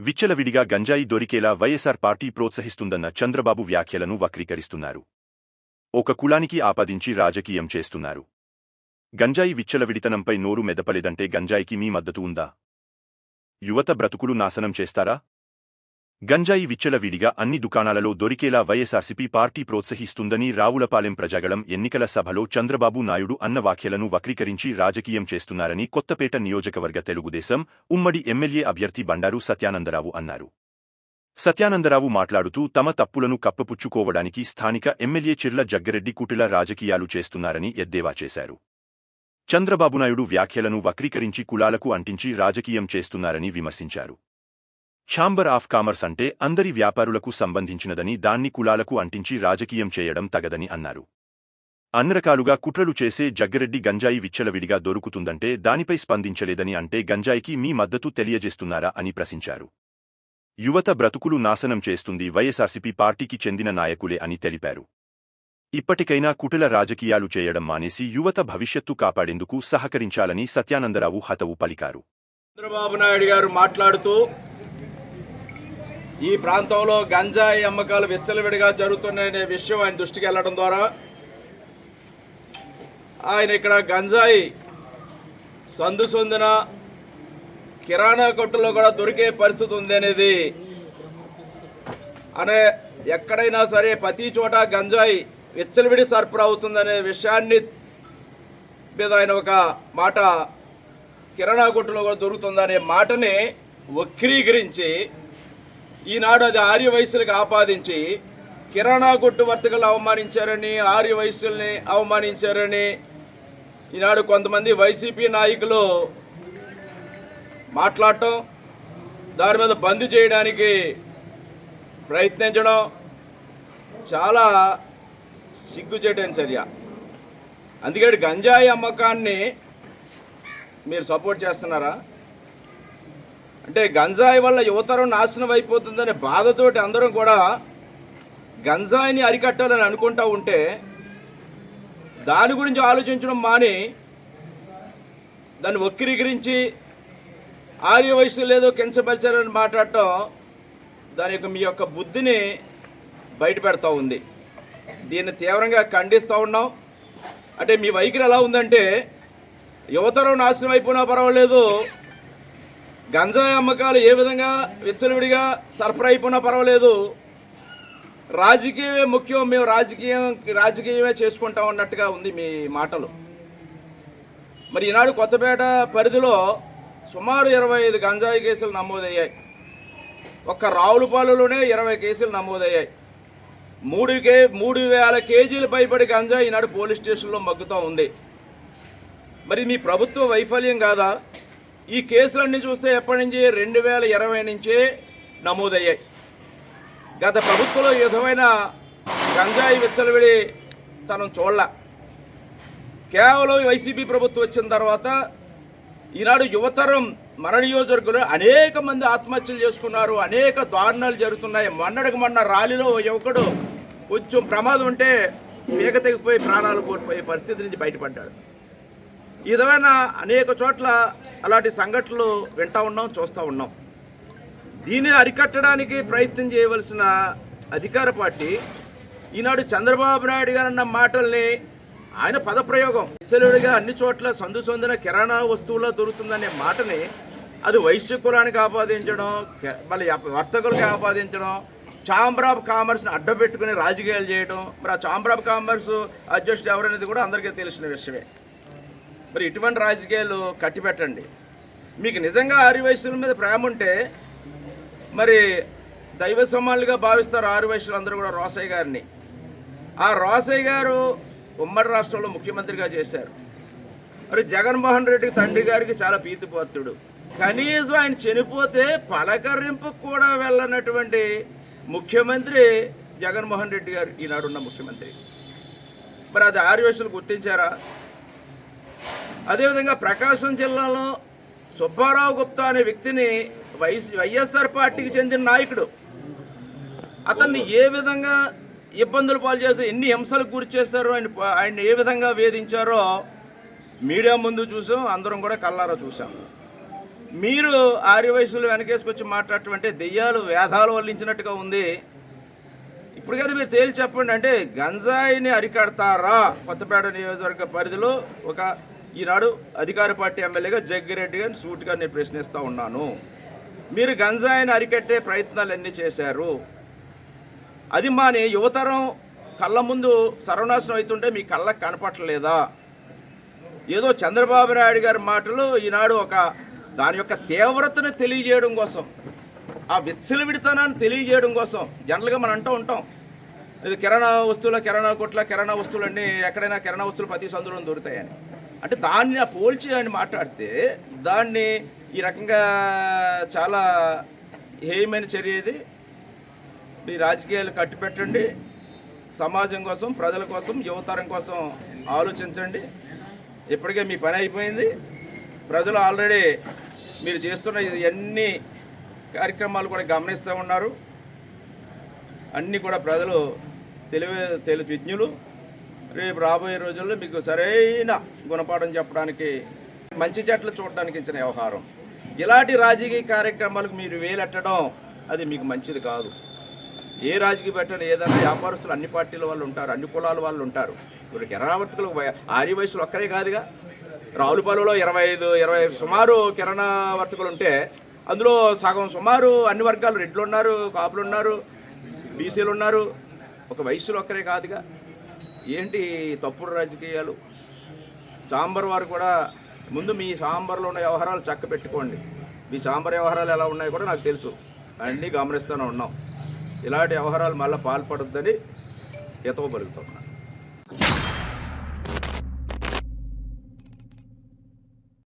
విచ్చలవిడిగా గంజాయి దొరికేలా వైఎస్ఆర్ పార్టీ ప్రోత్సహిస్తుందన్న చంద్రబాబు వ్యాఖ్యలను వక్రీకరిస్తున్నారు. ఒక కులానికి ఆపాదించి రాజకీయం చేస్తున్నారు. గంజాయి విచ్చలవిడితనంపై నోరు మెదపలేదంటే గంజాయికి మీ మద్దతు ఉందా? యువత బ్రతుకులు నాశనం చేస్తారా? గంజాయి విచ్చలవిడిగా అన్ని దుకాణాలలో దొరికేలా వైఎస్ఆర్సీపీ పార్టీ ప్రోత్సహిస్తుందని రావులపాలెం ప్రజాగళం ఎన్నికల సభలో చంద్రబాబు నాయుడు అన్న వ్యాఖ్యలను వక్రీకరించి రాజకీయం చేస్తున్నారని కొత్తపేట నియోజకవర్గ తెలుగుదేశం ఉమ్మడి ఎమ్మెల్యే అభ్యర్థి బండారు సత్యానందరావు అన్నారు. సత్యానందరావు మాట్లాడుతూ తమ తప్పులను కప్పపుచ్చుకోవడానికి స్థానిక ఎమ్మెల్యే చిర్ల జగ్గరెడ్డి కుటిల రాజకీయాలు చేస్తున్నారని ఎద్దేవా చేశారు. చంద్రబాబు నాయుడు వ్యాఖ్యలను వక్రీకరించి కులాలకు అంటించి రాజకీయం చేస్తున్నారని విమర్శించారు. ఛాంబర్ ఆఫ్ కామర్స్ అంటే అందరి వ్యాపారులకు సంబంధించినదని దాన్ని కులాలకు అంటించి రాజకీయం చేయడం తగదని అన్నారు. అన్నరకాలుగా కుట్రలు చేసే జగ్గరెడ్డి గంజాయి విచ్చలవిడిగా దొరుకుతుందంటే దానిపై స్పందించలేదని అంటే గంజాయికి మీ మద్దతు తెలియజేస్తున్నారా అని ప్రశ్నించారు. యువత బ్రతుకులు నాశనం చేస్తుంది వైఎస్ఆర్సీపీ పార్టీకి చెందిన నాయకులే అని తెలిపారు. ఇప్పటికైనా కుటిల రాజకీయాలు చేయడం మానేసి యువత భవిష్యత్తు కాపాడేందుకు సహకరించాలని సత్యానందరావు హతవు పలికారు. చంద్రబాబు నాయుడు గారు మాట్లాడుతూ ఈ ప్రాంతంలో గంజాయి అమ్మకాలు విచ్చలవిడిగా జరుగుతున్నాయనే విషయం ఆయన దృష్టికి వెళ్ళడం ద్వారా ఆయన ఇక్కడ గంజాయి సందు సొందిన కిరాణా కొట్టులో కూడా దొరికే పరిస్థితి ఉంది అనేది అనే ఎక్కడైనా సరే ప్రతి చోట గంజాయి విచ్చలవిడి సరఫరా అవుతుందనే విషయాన్ని మీద ఆయన ఒక మాట కిరాణా కొట్టులో కూడా దొరుకుతుందనే మాటని వక్రీకరించి ఈనాడు అది ఆర్య వయసులకు ఆపాదించి కిరాణా కొట్టు వర్తకులు అవమానించారని ఆర్య వయసుల్ని అవమానించారని ఈనాడు కొంతమంది వైసీపీ నాయకులు మాట్లాడటం దాని మీద బంద్ చేయడానికి ప్రయత్నించడం చాలా సిగ్గుచేటైన చర్య. అందుకే గంజాయి అమ్మకాన్ని మీరు సపోర్ట్ చేస్తున్నారా? అంటే గంజాయి వల్ల యువతరం నాశనం అయిపోతుందనే బాధతోటి అందరం కూడా గంజాయిని అరికట్టాలని అనుకుంటా ఉంటే దాని గురించి ఆలోచించడం మాని దాన్ని వక్రీకరించి ఆర్య వయసు లేదో కించపరిచారని మాట్లాడటం దాని యొక్క మీ యొక్క బుద్ధిని బయటపెడతా ఉంది. దీన్ని తీవ్రంగా ఖండిస్తూ ఉన్నాం. అంటే మీ వైఖరి ఎలా ఉందంటే యువతరం నాశనం అయిపోయినా పర్వాలేదు గంజాయి అమ్మకాలు ఏ విధంగా విచ్చలవిడిగా సరఫరా అయిపోయినా పర్వాలేదు. రాజకీయమే ముఖ్యం మేము రాజకీయం రాజకీయమే చేసుకుంటాం అన్నట్టుగా ఉంది మీ మాటలు. మరి ఈనాడు కొత్తపేట పరిధిలో సుమారు ఇరవై ఐదు గంజాయి కేసులు నమోదయ్యాయి. ఒక్క రావులపాలెంలోనే ఇరవై కేసులు నమోదయ్యాయి. మూడు కే మూడు వేల కేజీలు పైబడి గంజాయి ఈనాడు పోలీస్ స్టేషన్లో మగ్గుతూ ఉంది. మరి మీ ప్రభుత్వ వైఫల్యం కాదా? ఈ కేసులన్నీ చూస్తే ఎప్పటి నుంచి? రెండు వేల ఇరవై నుంచే నమోదయ్యాయి. గత ప్రభుత్వంలో విధమైన గంజాయి విచ్చలవిడి తనం చూడలే. కేవలం వైసీపీ ప్రభుత్వం వచ్చిన తర్వాత ఈనాడు యువతరం మన నియోజకవర్గంలో అనేక మంది ఆత్మహత్యలు చేసుకున్నారు అనేక దారుణాలు జరుగుతున్నాయి. మొన్నటికి మొన్న ర్యాలీలో యువకుడు కొంచెం ప్రమాదం ఉంటే పీక తెగిపోయి ప్రాణాలు కోల్పోయే పరిస్థితి నుంచి బయటపడ్డాడు. ఈ విధమైన అనేక చోట్ల అలాంటి సంఘటనలు వింటూ ఉన్నాం చూస్తూ ఉన్నాం. దీనిని అరికట్టడానికి ప్రయత్నం చేయవలసిన అధికార పార్టీ ఈనాడు చంద్రబాబు నాయుడు గారు అన్న మాటల్ని ఆయన పదప్రయోగం. హెచ్చలుడిగా అన్ని చోట్ల సందు సొందిన కిరాణా వస్తువుల్లో దొరుకుతుందనే మాటని అది వైశ్య కులానికి ఆపాదించడం మళ్ళీ వర్తకులకి ఆపాదించడం ఛాంబర్ ఆఫ్ కామర్స్ని అడ్డపెట్టుకుని రాజకీయాలు చేయడం. మరి ఆ ఛాంబర్ ఆఫ్ కామర్స్ అధ్యక్షుడు ఎవరనేది కూడా అందరికీ తెలిసిన విషయమే. మరి ఇటువంటి రాజకీయాలు కట్టిపెట్టండి. మీకు నిజంగా ఆరు వయసుల మీద ప్రేమ ఉంటే మరి దైవ సమానులుగా భావిస్తారు ఆరు వయసులు అందరూ కూడా రోసయ్య గారిని. ఆ రోసయ్య గారు ఉమ్మడి రాష్ట్రంలో ముఖ్యమంత్రిగా చేశారు. మరి జగన్మోహన్ రెడ్డి తండ్రి గారికి చాలా పీతిపోతుడు కనీసం ఆయన చనిపోతే పలకరింపుకు కూడా వెళ్ళనటువంటి ముఖ్యమంత్రి జగన్మోహన్ రెడ్డి గారు ఈనాడున్న ముఖ్యమంత్రి. మరి అది ఆర్యవేశులు గుర్తించారా? అదేవిధంగా ప్రకాశం జిల్లాలో సుబ్బారావు గుప్తా అనే వ్యక్తిని వైఎస్ వైఎస్ఆర్ పార్టీకి చెందిన నాయకుడు. అతన్ని ఏ విధంగా ఇబ్బందులు పాలు చేసి ఎన్ని హింసలకు గురి చేశారో ఆయన ఆయన ఏ విధంగా వేధించారో మీడియా ముందు చూసాం అందరం కూడా కల్లారా చూసాం. మీరు ఆర్య వయసులో వెనకేసుకొచ్చి మాట్లాడటం దెయ్యాలు వేధాలు వల్లించినట్టుగా ఉంది. ఇప్పుడు కానీ మీరు తేల్చి చెప్పండి అంటే గంజాయిని అరికడతారా కొత్తపేట నియోజకవర్గ పరిధిలో ఒక ఈనాడు అధికార పార్టీ ఎమ్మెల్యేగా జగ్గిరెడ్డి గారిని సూటిగా నేను ప్రశ్నిస్తూ ఉన్నాను. మీరు గంజాయిని అరికట్టే ప్రయత్నాలు ఎన్ని చేశారు? అది మాని యువతరం కళ్ళ ముందు సర్వనాశనం అవుతుంటే మీ కళ్ళకు కనపట్టలేదా ఏదో చంద్రబాబు నాయుడు గారి మాటలు ఈనాడు ఒక దాని యొక్క తీవ్రతను తెలియజేయడం కోసం ఆ విచ్చలవిడితనాన్ని తెలియజేయడం కోసం జనరల్గా మనం అంటూ ఉంటాం. ఇది కిరాణా వస్తువుల కిరాణా కొట్ల కిరాణా వస్తువులన్నీ ఎక్కడైనా కిరాణా వస్తువులు ప్రతి సందులో దొరుకుతాయని. అంటే దాన్ని పోల్చి అని మాట్లాడితే దాన్ని ఈ రకంగా చాలా హేయమైన చర్య ఇది. మీ రాజకీయాలు కట్టిపెట్టండి. సమాజం కోసం ప్రజల కోసం యువతరం కోసం ఆలోచించండి. ఇప్పటికే మీ పని అయిపోయింది. ప్రజలు ఆల్రెడీ మీరు చేస్తున్న ఇవన్నీ కార్యక్రమాలు కూడా గమనిస్తూ ఉన్నారు. అన్నీ కూడా ప్రజలు తెలివి తెలి విజ్ఞులు. రేపు రాబోయే రోజుల్లో మీకు సరైన గుణపాఠం చెప్పడానికి మంచి చెట్లు చూడడానికి ఇచ్చిన వ్యవహారం. ఇలాంటి రాజకీయ కార్యక్రమాలకు మీరు వేలెట్టడం అది మీకు మంచిది కాదు. ఏ రాజకీయ పెట్టడం ఏదైనా వ్యాపారస్తులు అన్ని పార్టీల వాళ్ళు ఉంటారు అన్ని కులాల వాళ్ళు ఉంటారు. వీళ్ళకి ఎరావర్తకులు ఆర్య వయసులు ఒక్కరే కాదుగా. రావులపాలెంలో ఇరవై ఐదు ఇరవై సుమారు కిరాణా వర్తకులు ఉంటే అందులో సగం సుమారు అన్ని వర్గాలు రెడ్లు ఉన్నారు కాపులు ఉన్నారు బీసీలు ఉన్నారు. ఒక వయసులో ఒక్కరే కాదుగా. ఏంటి తప్పుడు రాజకీయాలు? సాంబార్ వారు కూడా ముందు మీ సాంబార్లో ఉన్న వ్యవహారాలు చక్క పెట్టుకోండి. మీ సాంబార్ వ్యవహారాలు ఎలా ఉన్నాయో కూడా నాకు తెలుసు. అన్నీ గమనిస్తూనే ఉన్నాం. ఇలాంటి వ్యవహారాలు మళ్ళీ పాల్పడొద్దని ఎతవ పలుకుతున్నాను